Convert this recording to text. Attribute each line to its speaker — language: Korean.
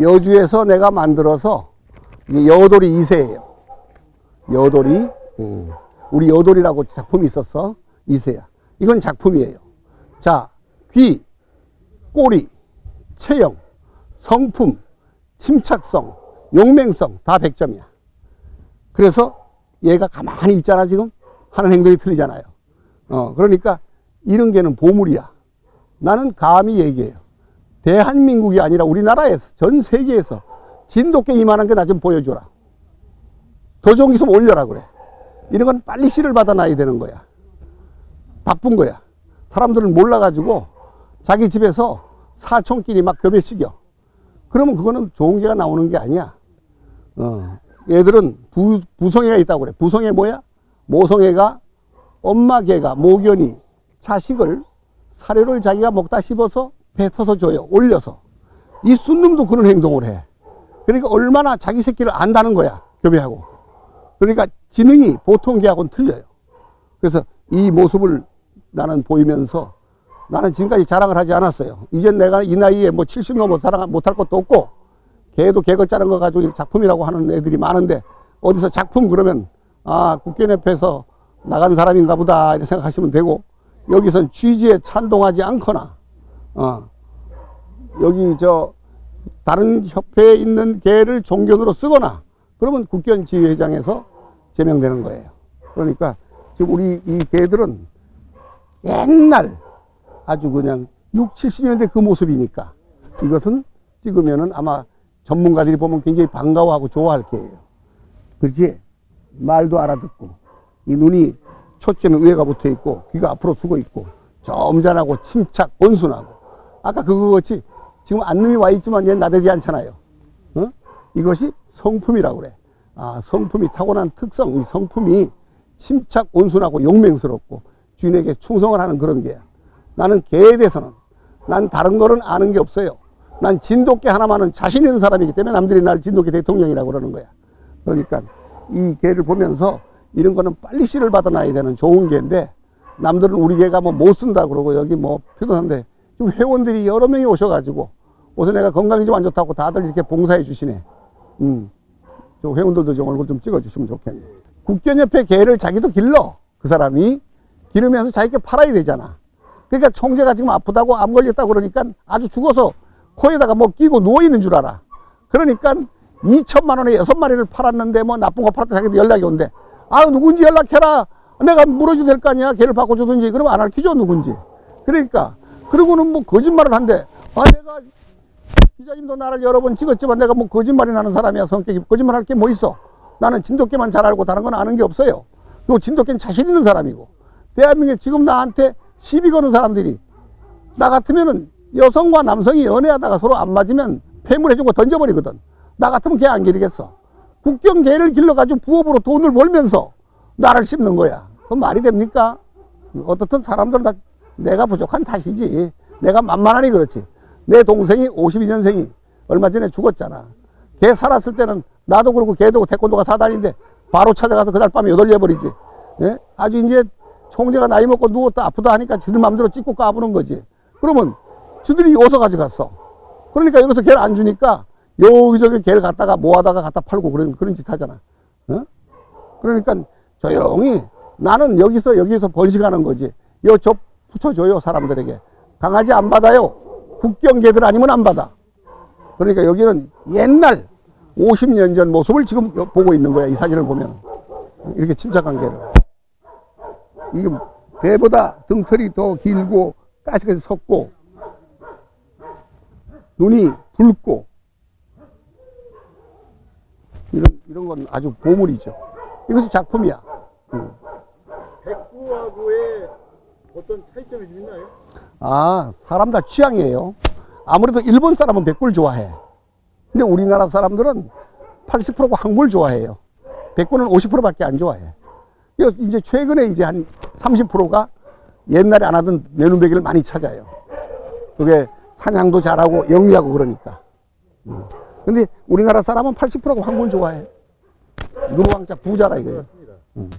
Speaker 1: 여주에서 내가 만들어서 여돌이 2세예요. 여돌이 음. 우리 여돌이라고 작품이 있었어 2세야. 이건 작품이에요. 자, 귀, 꼬리, 체형, 성품, 침착성, 용맹성 다 100점이야. 그래서 얘가 가만히 있잖아 지금 하는 행동이 틀리잖아요. 어 그러니까 이런 게는 보물이야. 나는 감히 얘기해요. 대한민국이 아니라 우리나라에서 전 세계에서 진돗개 이만한 게나좀 보여줘라. 더 좋은 게 있으면 올려라 그래. 이런 건 빨리 씨를 받아놔야 되는 거야. 바쁜 거야. 사람들은 몰라가지고 자기 집에서 사촌끼리 막 교배시켜. 그러면 그거는 좋은 개가 나오는 게 아니야. 어. 얘들은 부, 부성애가 있다고 그래. 부성애 뭐야? 모성애가 엄마 개가 모견이 자식을 사료를 자기가 먹다 씹어서 뱉어서 줘요. 올려서. 이 순놈도 그런 행동을 해. 그러니까 얼마나 자기 새끼를 안다는 거야. 교배하고. 그러니까 지능이 보통 개하고는 틀려요. 그래서 이 모습을 나는 보이면서 나는 지금까지 자랑을 하지 않았어요. 이젠 내가 이 나이에 뭐 70 넘어 자랑 못할 것도 없고 개도 개걸 짜는 거 가지고 작품이라고 하는 애들이 많은데 어디서 작품 그러면 아 국견협회에서 나간 사람인가 보다 이렇게 생각하시면 되고 여기선 취지에 찬동하지 않거나 어 여기 저 다른 협회에 있는 개를 종견으로 쓰거나 그러면 국견 지휘회장에서 제명되는 거예요. 그러니까 지금 우리 이 개들은 옛날 아주 그냥 6, 70년대 그 모습이니까 이것은 찍으면은 아마 전문가들이 보면 굉장히 반가워하고 좋아할 거예요. 그렇지? 말도 알아듣고 이 눈이 초점에 위에가 붙어 있고 귀가 앞으로 숙어 있고 점잖하고 침착 온순하고 아까 그거 같이 지금 안놈이 와 있지만 얘 나대지 않잖아요. 어? 이것이 성품이라고 그래. 아, 성품이 타고난 특성, 이 성품이 침착 온순하고 용맹스럽고 주인에게 충성을 하는 그런 게야. 나는 개에 대해서는 난 다른 거는 아는 게 없어요. 난 진돗개 하나만은 자신 있는 사람이기 때문에 남들이 날 진돗개 대통령이라고 그러는 거야. 그러니까 이 개를 보면서 이런 거는 빨리 씨를 받아놔야 되는 좋은 개인데 남들은 우리 개가 뭐 못 쓴다 그러고 여기 뭐 표현한데 지금 회원들이 여러 명이 오셔가지고 우선 내가 건강이 좀 안 좋다고 다들 이렇게 봉사해 주시네. 음. 저 회원들도 좀 얼굴 좀 찍어주시면 좋겠네. 국견협회 개를 자기도 길러. 그 사람이 기르면서 자기가 팔아야 되잖아. 그러니까 총재가 지금 아프다고 암 걸렸다고 그러니까 아주 죽어서 코에다가 뭐 끼고 누워있는 줄 알아. 그러니까 2천만 원에 여섯 마리를 팔았는데 뭐 나쁜 거 팔았다 자기도 연락이 온대. 아 누군지 연락해라. 내가 물어줘도 될 거 아니야. 개를 바꿔주든지. 그러면 안 알키죠 누군지. 그러니까 그러고는 뭐 거짓말을 한대. 아 내가 기자님도 나를 여러 번 찍었지만 내가 뭐 거짓말이 나는 사람이야 성격이. 거짓말 할 게 뭐 있어? 나는 진돗개만 잘 알고 다른 건 아는 게 없어요. 그리고 진돗개는 자신 있는 사람이고. 대한민국에 지금 나한테 시비 거는 사람들이 나 같으면은 여성과 남성이 연애하다가 서로 안 맞으면 폐물해주고 던져버리거든. 나 같으면 개 안 기르겠어. 국경 개를 길러가지고 부업으로 돈을 벌면서 나를 씹는 거야. 그건 말이 됩니까? 어떻든 사람들은 다 내가 부족한 탓이지 내가 만만하니 그렇지 내 동생이 52년생이 얼마 전에 죽었잖아. 걔 살았을 때는 나도 그렇고 걔도 태권도가 사단인데 바로 찾아가서 그날 밤에 여덟려버리지. 예? 아주 이제 총재가 나이 먹고 누웠다 아프다 하니까 지들 마음대로 찍고 까부는 거지. 그러면 지들이 어디서 가져갔어. 그러니까 여기서 걔를 안 주니까 여기저기 걔를 갖다가 모아다가 갖다 팔고 그런, 그런 짓 하잖아. 어? 그러니까 조용히 나는 여기서 여기서 번식하는 거지. 여저 붙여줘요 사람들에게. 강아지 안 받아요. 국경개들 아니면 안 받아. 그러니까 여기는 옛날 50년 전 모습을 지금 보고 있는 거야. 이 사진을 보면. 이렇게 침착한 개를. 이게 배보다 등털이 더 길고 가시까지 섰고 눈이 붉고 이런, 이런 건 아주 보물이죠. 이것이 작품이야. 음.
Speaker 2: 백구하고의 어떤 차이점이 좀 있나요?
Speaker 1: 아, 사람 다 취향이에요. 아무래도 일본 사람은 백골 좋아해. 근데 우리나라 사람들은 80%가 한골 좋아해요. 백골은 50%밖에 안 좋아해. 이제 최근에 이제 한 30%가 옛날에 안 하던 내눈배기를 많이 찾아요. 그게 사냥도 잘하고 영리하고 그러니까. 음. 근데 우리나라 사람은 80%가 황골 좋아해. 누구왕자 부자라 이거예요. 음.